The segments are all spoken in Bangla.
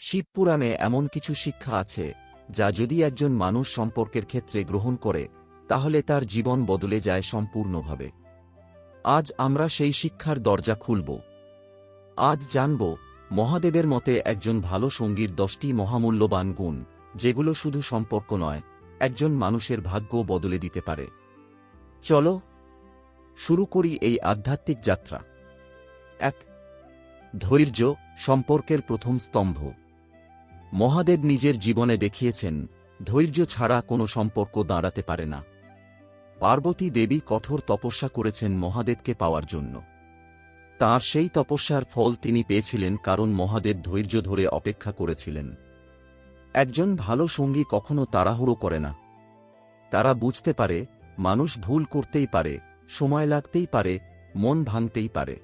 শিবপুরাণে এমন কিছু শিক্ষা আছে, যা যদি একজন মানুষ সম্পর্কের ক্ষেত্রে গ্রহণ করে, তাহলে তার জীবন বদলে যায় সম্পূর্ণভাবে। আজ আমরা সেই শিক্ষার দরজা খুলব। আজ জানব, মহাদেবের মতে একজন ভালো সঙ্গীর দশটি মহামূল্যবান গুণ, যেগুলো শুধু সম্পর্ক নয়, একজন মানুষের ভাগ্য বদলে দিতে পারে। চলো, শুরু করি এই আধ্যাত্মিক যাত্রা। এক, ধৈর্য, সম্পর্কের প্রথম স্তম্ভ। মহাদেব নিজের জীবনে দেখিয়েছেন, ধৈর্য ছাড়া কোনো সম্পর্ক দাঁড়াতে পারে না। পার্বতী দেবী কঠোর তপস্যা করেছেন মহাদেবকে পাওয়ার জন্য। তার সেই তপস্যার ফল তিনি পেয়েছিলেন কারণ মহাদেব ধৈর্য ধরে অপেক্ষা করেছিলেন। একজন ভালো সঙ্গী কখনো তাড়াহুড়ো করে না। তারা বুঝতে পারে, মানুষ ভুল করতেই পারে, সময় লাগতেই পারে, মন ভাঙতেই পারে।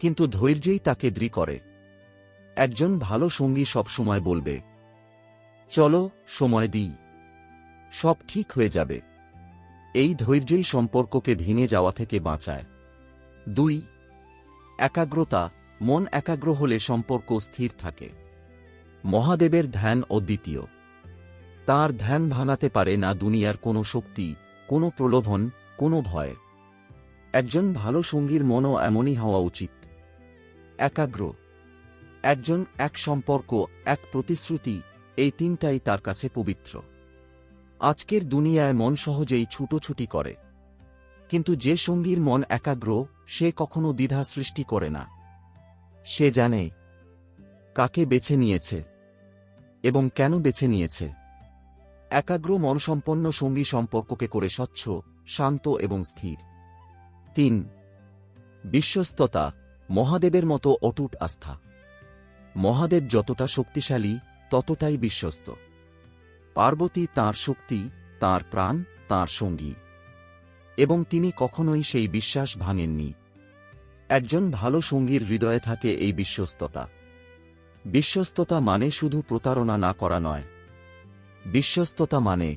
কিন্তু ধৈর্যই তাকে দৃঢ় করে। একজন ভালো সঙ্গী সবসময় বলবে, চলো, সময় দিই। সব ঠিক হয়ে যাবে। এই ধৈর্যই সম্পর্ককে ভেঙে যাওয়া থেকে বাঁচায়। দুই, একাগ্রতা, মন একাগ্র হলে সম্পর্ক স্থির থাকে। মহাদেবের ধ্যান অদ্বিতীয় তার ধ্যান ভাঙাতে পারে না দুনিয়ার কোনো শক্তি, কোনো প্রলোভন, কোনো ভয়। একজন ভালো সঙ্গীর মনও এমনই হওয়া উচিত। একাগ্র একজন, এক সম্পর্ক, এক প্রতিশ্রুতি, এই তিনটাই তার কাছে পবিত্র। আজকের দুনিয়ায় মন সহজেই ছুটোছুটি করে। কিন্তু যে সঙ্গীর মন একাগ্র, সে কখনো দ্বিধা সৃষ্টি করে না। সে জানে কাকে বেছে নিয়েছে এবং কেন বেছে নিয়েছে। একাগ্র, মনসম্পন্ন সঙ্গী সম্পর্ককে করে স্বচ্ছ, শান্ত এবং স্থির। তিন, বিশ্বস্ততা, মহাদেবের মতো অটুট আস্থা। মহাদেব যতটা শক্তিশালী, ততটাই বিশ্বস্ত। পার্বতী তার শক্তি, তার প্রাণ, তার সঙ্গী। এবং তিনি কখনোই সেই বিশ্বাস ভাঙেননি। একজন ভালো সঙ্গীর হৃদয়ে থাকে এই বিশ্বস্ততা। বিশ্বস্ততা মানে শুধু প্রতারণা না করা নয়। বিশ্বস্ততা মানে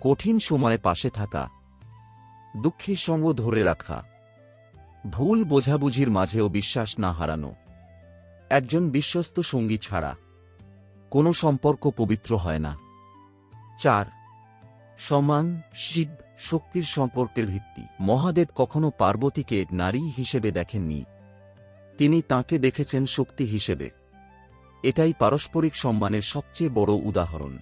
কঠিন সময়ে পাশে থাকা, দুঃখের সঙ্গ ধরে রাখা, ভুল বোঝাবুঝির মাঝেও বিশ্বাস না হারানো। একজন বিশ্বস্ত সঙ্গী ছাড়া কোনো সম্পর্ক পবিত্র হয় না। চার, সমান শিব শক্তির সম্পর্কের ভিত্তি। মহাদেব কখনো পার্বতীকে নারী হিসেবে দেখেননি। তিনি তাকে দেখেছেন শক্তি হিসেবে। এটাই পারস্পরিক সম্মানের সবচেয়ে বড় উদাহরণ।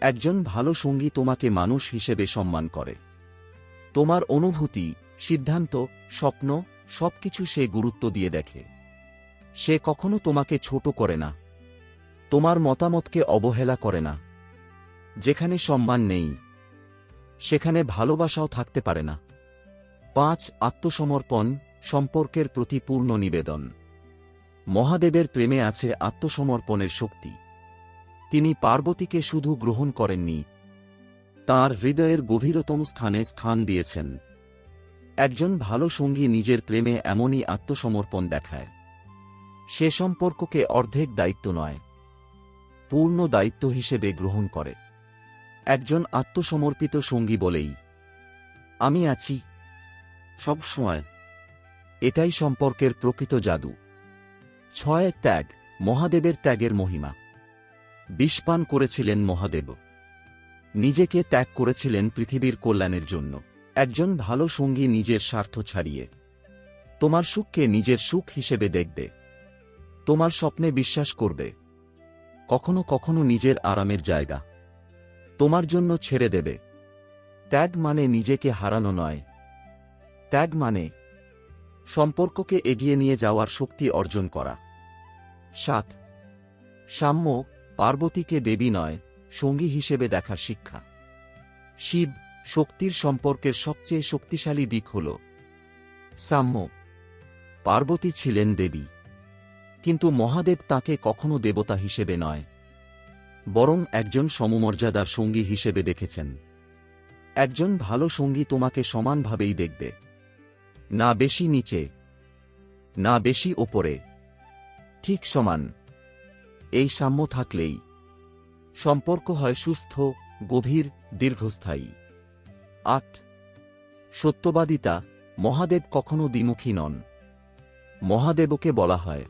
একজন ভালো সঙ্গী তোমাকে মানুষ হিসেবে সম্মান করে। তোমার অনুভূতি, সিদ্ধান্ত, স্বপ্ন, সবকিছু সে গুরুত্ব দিয়ে দেখে। সে কখনো তোমাকে ছোট করে না। তোমার মতামতকে অবহেলা করে না। যেখানে সম্মান নেই, সেখানে ভালোবাসাও থাকতে পারে না। পাঁচ, আত্মসমর্পণ, সম্পর্কের প্রতি পূর্ণ নিবেদন। মহাদেবের প্রেমে আছে আত্মসমর্পণের শক্তি। তিনি পার্বতীকে শুধু গ্রহণ করেননি, তার হৃদয়ের গভীরতম স্থানে স্থান দিয়েছেন। একজন ভালো সঙ্গী নিজের প্রেমে এমনই আত্মসমর্পণ দেখায়। সে সম্পর্ককে অর্ধেক দায়িত্ব নয়, পূর্ণ দায়িত্ব হিসেবে গ্রহণ করে। একজন আত্মসমর্পিত সঙ্গী বলেই, আমি আছি, সব সময়। এটাই সম্পর্কের প্রকৃত জাদু। ছয় ত্যাগ, মহাদেবের ত্যাগের মহিমা। বিষপান করেছিলেন মহাদেব। নিজেকে ত্যাগ করেছিলেন পৃথিবীর কল্যাণের জন্য। একজন ভালো সঙ্গী নিজের স্বার্থ ছাড়িয়ে। তোমার সুখকে নিজের সুখ হিসেবে দেখবে। তোমার স্বপ্নে বিশ্বাস করবে। কখনো কখনো নিজের আরামের জায়গা। তোমার জন্য ছেড়ে দেবে। ত্যাগ মানে নিজেকে হারানো নয়। ত্যাগ মানে সম্পর্ককে এগিয়ে নিয়ে যাওয়ার শক্তি অর্জন করা। সাত। সাম্য পার্বতীকে দেবী নয়, সঙ্গী হিসেবে দেখা শিক্ষা। শিব শক্তির সম্পর্কের সবচেয়ে শক্তিশালী দিক হল সাম্য। পার্বতী ছিলেন দেবী। কিন্তু মহাদেব তাকে কখনো দেবতা হিসেবে নয়, বরং একজন সমমর্যাদার সঙ্গী হিসেবে দেখেছেন। একজন ভালো সঙ্গী তোমাকে সমানভাবেই দেখবে। না বেশি নিচে, না বেশি ওপরে। ঠিক সমান, এই সাম্য থাকলেই। সম্পর্ক হয় সুস্থ, গভীর, দীর্ঘস্থায়ী। আট, সত্যবাদিতা, মহাদেব কখনো দ্বিমুখী নন। মহাদেবকে বলা হয়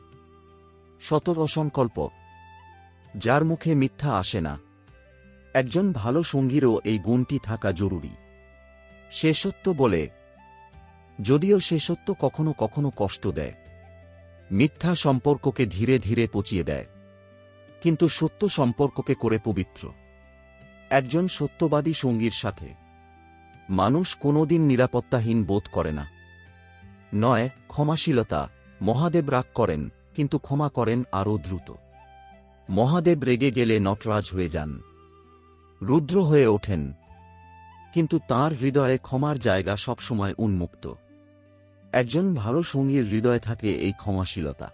সতর অসংকল্প। যার মুখে মিথ্যা আসে না। একজন ভালো সঙ্গীরও এই গুণটি থাকা জরুরি। সে সত্য বলে, যদিও সে সত্য কখনো কখনো কষ্ট দেয়। মিথ্যা সম্পর্ককে ধীরে ধীরে পচিয়ে দেয়। কিন্তু সত্য সম্পর্ককে করে পবিত্র। একজন সত্যবাদী সঙ্গীর সাথে, মানুষ কোনোদিন নিরাপত্তাহীন বোধ করে না। নয়, ক্ষমাশীলতা, মহাদেব রাগ করেন। কিন্তু ক্ষমা করেন আরও দ্রুত। মহাদেব রেগে গেলে নটরাজ হয়ে যান। রুদ্র হয়ে ওঠেন। কিন্তু তার হৃদয়ে ক্ষমার জায়গা সবসময় উন্মুক্ত। একজন ভালো সঙ্গীর হৃদয়ে থাকে এই ক্ষমাশীলতা।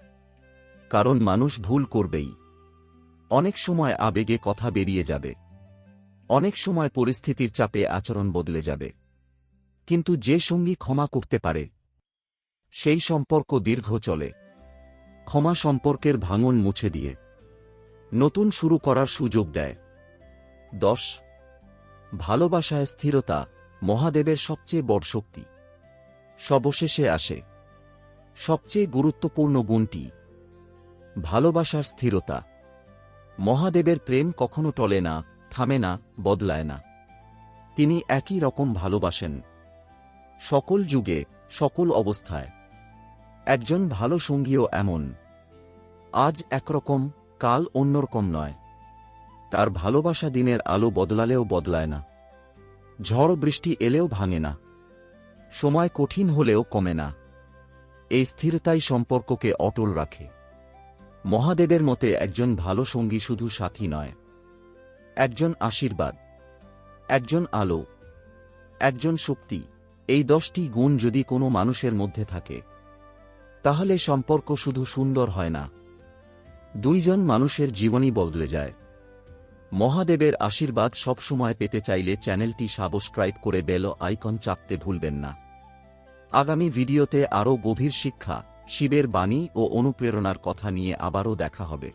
কারণ মানুষ ভুল করবেই। অনেক সময় আবেগে কথা বেরিয়ে যাবে। অনেক সময় পরিস্থিতির চাপে আচরণ বদলে যাবে। কিন্তু যে সঙ্গী ক্ষমা করতে পারে, সেই সম্পর্ক দীর্ঘ চলে। ক্ষমা সম্পর্কের ভাঙন মুছে দিয়ে। নতুন শুরু করার সুযোগ দেয়। দশ, ভালোবাসায় স্থিরতা মহাদেবের সবচেয়ে বড় শক্তি। সবশেষে আসে। সবচেয়ে গুরুত্বপূর্ণ গুণটি, ভালোবাসার স্থিরতা। মহাদেবের প্রেম কখনো টলে না, থামে না, বদলায় না। তিনি একই রকম ভালোবাসেন। সকল যুগে, সকল অবস্থায়। একজন ভালো সঙ্গীও এমন। আজ একরকম, কাল অন্যরকম নয়। তার ভালোবাসা দিনের আলো বদলালেও বদলায় না। ঝড় বৃষ্টি এলেও ভাঙে না। সময় কঠিন হলেও কমে না। এই স্থিরতাই সম্পর্ককে অটল রাখে। মহাদেবের মতে একজন ভালো সঙ্গী শুধু সাথী নয়। একজন আশীর্বাদ। একজন আলো। একজন শক্তি। এই দশটি গুণ যদি কোনো মানুষের মধ্যে থাকে তাহলে সম্পর্ক শুধু সুন্দর হয় না। দুইজন মানুষের জীবনই বদলে যায়। মহাদেবের আশীর্বাদ সবসময় পেতে চাইলে চ্যানেলটি সাবস্ক্রাইব করে বেল আইকন চাপতে ভুলবেন না। আগামী ভিডিওতে আরও গভীর শিক্ষা, শিবের বাণী ও অনুপ্রেরণার কথা নিয়ে আবারও দেখা হবে।